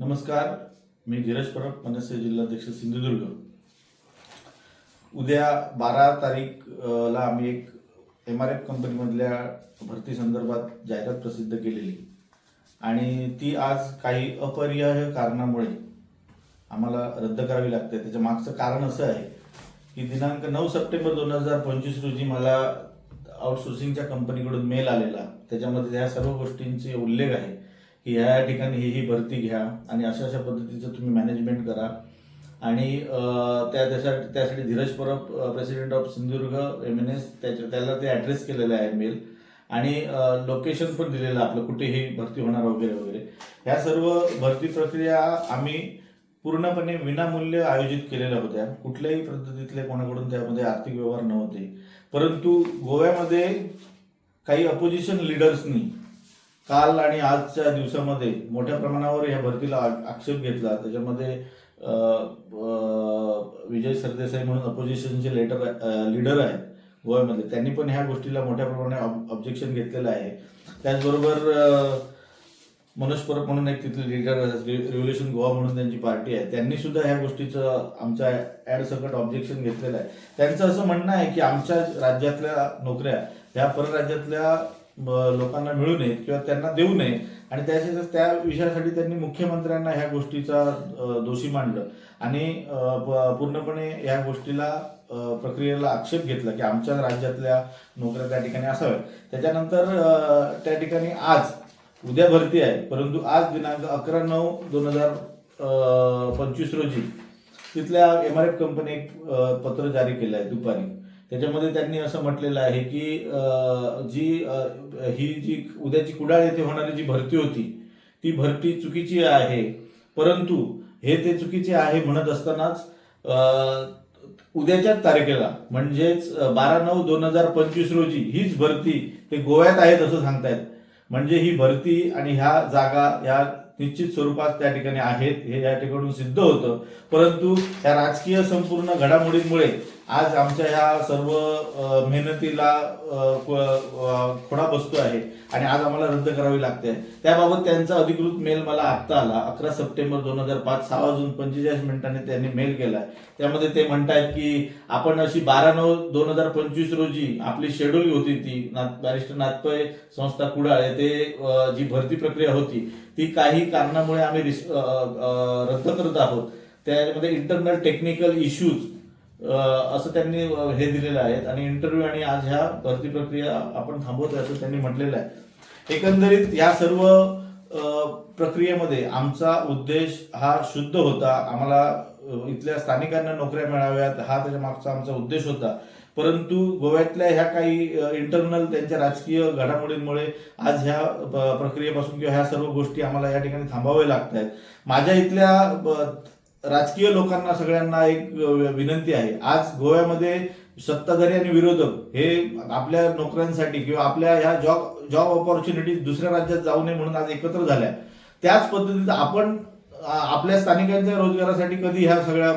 नमस्कार मी धीरज परब मनसे जिल्हाध्यक्ष सिंधुदुर्ग. उद्या बारा तारीख ला आम्ही एक एम आर एफ कंपनीमधल्या भरती संदर्भात जाहिरात प्रसिद्ध केलेली. आणि ती आज काही अपरिहार्य कारणामुळे आम्हाला रद्द करावी लागते. त्याच्या मागचं कारण असं आहे की दिनांक नऊ सप्टेंबर दोन हजार पंचवीस रोजी मला आउटसोर्सिंगच्या कंपनीकडून मेल आलेला. त्याच्यामध्ये त्या सर्व गोष्टींचे उल्लेख आहे. की ह्या ठिकाणी ही ही भरती घ्या आणि अशा अशा पद्धतीचं तुम्ही मॅनेजमेंट करा. आणि त्या त्यासाठी त्यासाठी Dheeraj Parab president of Sindhudurg M N S त्याच्या त्याला ते ॲड्रेस केलेलं आहे मेल आणि लोकेशन पण दिलेलं आपलं कुठेही भरती होणार वगैरे वगैरे. ह्या सर्व भरती प्रक्रिया आम्ही पूर्णपणे विनामूल्य आयोजित केलेल्या होत्या. कुठल्याही पद्धतीतले कोणाकडून त्यामध्ये आर्थिक व्यवहार नव्हते. परंतु गोव्यामध्ये काही अपोजिशन लिडर्सनी काल आणि आजच्या दिवसामध्ये मोठ्या प्रमाणावर या भरतीला आ- आक्षेप घेतला. त्याच्यामध्ये विजय सरदेसाई म्हणून अपोजिशनचे लेटर लीडर आहेत गोव्यामध्ये त्यांनी पण ह्या गोष्टीला मोठ्या प्रमाणात ऑब्जेक्शन घेतलेलं आहे. त्याचबरोबर मनोज परब म्हणून एक तिथले लीडर रिव्होल्युशन गोवा म्हणून त्यांची पार्टी आहे. त्यांनी सुद्धा ह्या गोष्टीचं आमच्या ऍड सकट ऑब्जेक्शन घेतलेलं आहे. त्यांचं असं म्हणणं आहे की आमच्या राज्यातल्या नोकऱ्या ह्या परराज्यातल्या लोकांना मिळू नयेत किंवा त्यांना देऊ नये. आणि त्याच्या त्या विषयासाठी त्यांनी मुख्यमंत्र्यांना ह्या गोष्टीचा दोषी मांडलं आणि प- पूर्णपणे ह्या गोष्टीला प्रक्रियेला आक्षेप घेतला की आमच्या राज्यातल्या नोकऱ्या त्या ठिकाणी असाव्यात. त्याच्यानंतर त्या ठिकाणी आज उद्या भरती आहे. परंतु आज दिनांक अकरा नऊ दोन हजार पंचवीस रोजी तिथल्या एम आर एफ कंपनी एक पत्र जारी केलं आहे दुपारी. त्याच्यामध्ये त्यांनी असं म्हटलेलं आहे की जी ही जी उद्याची कुडाळ येथे होणारी जी भरती होती ती भरती चुकीची आहे. परंतु हे ते चुकीचे आहे म्हणत असतानाच उद्याच्याच तारखेला म्हणजेच बारा नऊ दोन हजार पंचवीस रोजी हीच भरती ते गोव्यात आहेत असं सांगतायत. म्हणजे ही भरती आणि ह्या जागा ह्या निश्चित स्वरूपात त्या ठिकाणी आहेत हे या ठिकाणून सिद्ध होतं. परंतु या राजकीय संपूर्ण घडामोडींमुळे आज आमच्या ह्या सर्व मेहनतीला खोडा बसतो आहे आणि आज आम्हाला रद्द करावी लागते. त्याबाबत त्यांचा अधिकृत मेल मला आत्ता आला. अकरा सप्टेंबर दोन हजार पाच सहा वाजून पंचेचाळीस मिनिटांनी त्यांनी मेल केला त्यामध्ये ते म्हणतायत की आपण अशी बारा नऊ दोन हजार पंचवीस रोजी आपली शेड्यूल होती ती नाथ बॅरिस्टर नाथपय संस्था कुडाळ येथे जी भरती प्रक्रिया होती ती काही कारणामुळे आम्ही रिस- रद्द करत आहोत. त्यामध्ये इंटरनल टेक्निकल इश्यूज असं त्यांनी हे दिलेलं आहे. आणि इंटरव्ह्यू आणि आज ह्या भरती प्रक्रिया आपण थांबवतोय असं त्यांनी म्हटलेलं आहे. एकंदरीत या सर्व प्रक्रियेमध्ये आमचा उद्देश हा शुद्ध होता. आम्हाला इथल्या स्थानिकांना नोकऱ्या मिळाव्यात हा त्याच्या मागचा आमचा उद्देश होता. परंतु गोव्यातल्या ह्या काही इंटरनल त्यांच्या राजकीय घडामोडींमुळे आज ह्या प- प्रक्रियेपासून किंवा ह्या सर्व गोष्टी आम्हाला या ठिकाणी थांबाव्या लागत आहेत माझ्या इथल्या राजकीय लोकांना सगळ्यांना एक विनंती आहे. आज गोव्यामध्ये सत्ताधारी आणि विरोधक हे आपल्या नोकऱ्यांसाठी किंवा आपल्या ह्या जॉब जॉब ऑपॉर्च्युनिटी दुसऱ्या राज्यात जाऊ नये म्हणून आज एकत्र झाल्या. त्याच पद्धतीत आपण आपल्या स्थानिकांच्या रोजगारासाठी कधी ह्या सगळ्या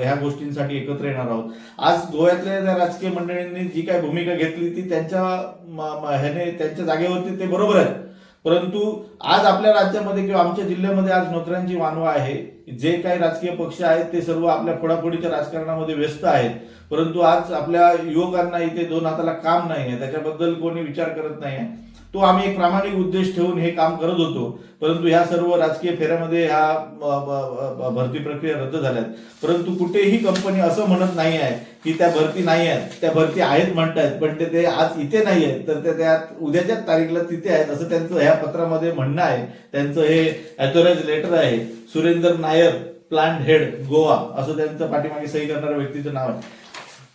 ह्या गोष्टींसाठी एकत्र येणार आहोत. आज गोव्यातल्या त्या राजकीय मंडळींनी जी काय भूमिका घेतली ती त्यांच्या ह्याने त्यांच्या जागेवरती ते बरोबर आहे परंतु आज आपल्या राज्यामध्ये किंवा आमच्या जिल्ह्यामध्ये आज नोकऱ्यांची वानवा आहे. जे काही राजकीय पक्ष आहेत ते सर्व आपल्या फोडाफोडीच्या राजकारणामध्ये व्यस्त आहेत. परंतु आज आपल्या युवकांना इथे दोन हाताला काम नाही आहे त्याच्याबद्दल कोणी विचार करत नाही आहे तो आम्ही एक प्रामाणिक उद्देश ठेवून हे काम करत होतो. परंतु ह्या सर्व राजकीय फेऱ्यामध्ये ह्या भरती प्रक्रिया रद्द झाल्यात. परंतु कुठेही कंपनी असं म्हणत नाही आहे की त्या भरती नाही आहेत त्या भरती आहेत म्हणतायत पण ते ते आज इथे नाही आहेत तर ते त्या उद्याच्याच तारीखला तिथे आहेत असं त्यांचं ह्या पत्रामध्ये म्हणणं आहे. त्यांचं हे अथॉराइज लेटर आहे सुरेंद्र नायर प्लांट हेड गोवा असं त्यांचं पाठीमागे सही करणाऱ्या व्यक्तीचं नाव आहे.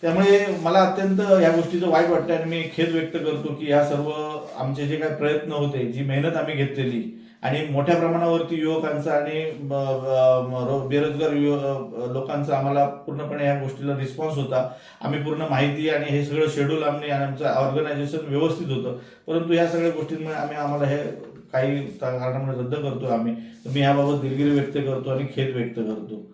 त्यामुळे मला अत्यंत या गोष्टीचं वाईट वाटतं आणि मी खेद व्यक्त करतो की या सर्व आमचे जे काही प्रयत्न होते जी मेहनत आम्ही घेतलेली आणि मोठ्या प्रमाणावरती युवकांचा आणि बेरोजगार युव- लोकांचा आम्हाला पूर्णपणे या गोष्टीला रिस्पॉन्स होता. आम्ही पूर्ण माहिती आणि हे सगळं शेड्यूल आम्ही आणि आमचं ऑर्गनायझेशन व्यवस्थित होतं. परंतु या सगळ्या गोष्टींमुळे आम्ही आम्हाला हे काही कारणामुळे रद्द करतो आम्ही. तर मी याबाबत दिलगिरी व्यक्त करतो आणि खेद व्यक्त करतो.